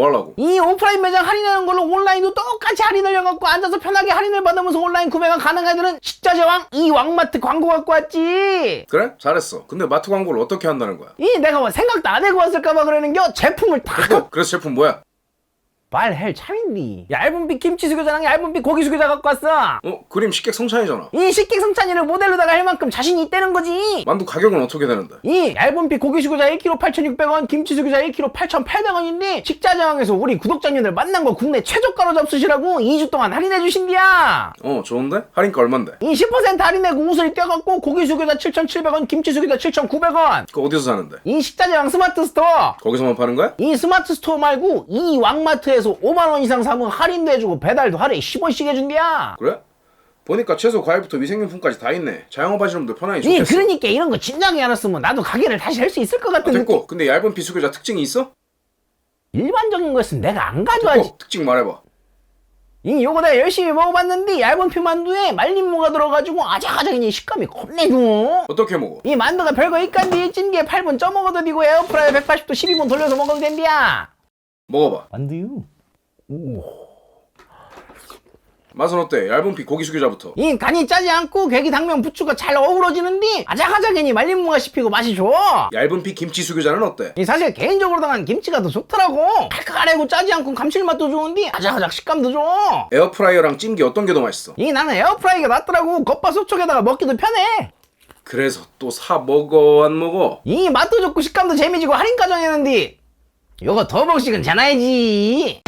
뭐 하려고? 이 오프라인 매장 할인하는 걸로 온라인도 똑같이 할인을 해갖고 앉아서 편하게 할인을 받으면서 온라인 구매가 가능한 애들은 식자재왕 이 왕마트 광고 갖고 왔지 그래? 잘했어. 근데 마트 광고를 어떻게 한다는 거야? 이 내가 뭐 생각도 안 해고 왔을까봐 그러는겨 제품을 다 됐고, 그래서 제품 뭐야? 말할 참인디 얇은 빛 김치 수교자랑 얇은 빛 고기 수교자 갖고 왔어 어? 그림 식객 성찬이잖아. 이 식객 성찬이를 모델로다가 할 만큼 자신이 있다는 거지 만두 가격은 어떻게 되는데? 이 얇은 빛 고기 수교자 1kg 8,600원, 김치 수교자 1kg 8,800원인데 식자재왕에서 우리 구독자님들 만난 거 국내 최저가로 잡수시라고 2주 동안 할인해 주신디야. 어, 좋은데? 할인가 얼만데? 이 10% 할인내고 옷을 껴갖고 고기 수교자 7,700원, 김치 수교자 7,900원. 그거 어디서 사는데? 이 식자재왕 스마트 스토어. 거기서만 파는 거야? 이 스마트 스토어 말고 이 왕마트에 서 5만 원 이상 사면 할인도 해주고 배달도 하루에 10원씩 해준디야. 그래? 보니까 채소, 과일부터 위생용품까지 다 있네. 자영업 하시는 분들 편하니 이 좋겠어. 그러니까 이런 거 진작에 알았으면 나도 가게를 다시 할 수 있을 것 아, 같은 느낌. 됐고. 근데 얇은 비수교자 특징이 있어? 일반적인 거였으면 내가 안 가져와지. 됐고. 특징 말해봐. 이 요거 내가 열심히 먹어봤는데 얇은 피 만두에 말린 무가 들어가지고 아작아작이니 식감이 겁내 좋아 어떻게 먹어? 이 만두가 별거 있간디 찐게 8분 쪄먹어도 되고 에어프라이어 180도 12분 돌려서 먹어도 된디야 먹어봐. 만두유 맛은 어때? 얇은 피 고기 수교자부터. 이 간이 짜지 않고 계기 당면 부추가 잘 어우러지는데 아작아작이니 말린 무가 씹히고 맛이 좋아 얇은 피 김치 수교자는 어때? 이 사실 개인적으로 당한 김치가 더 좋더라고 칼칼하고 짜지 않고 감칠맛도 좋은데 아작아작 식감도 좋아 에어프라이어랑 찜기 어떤 게 더 맛있어? 이 나는 에어프라이가 낫더라고 겉바속 촉에다가 먹기도 편해 그래서 또 사 먹어 안 먹어? 이 맛도 좋고 식감도 재미지고 할인까지 했는데 요거 더벅씩은 잖아야지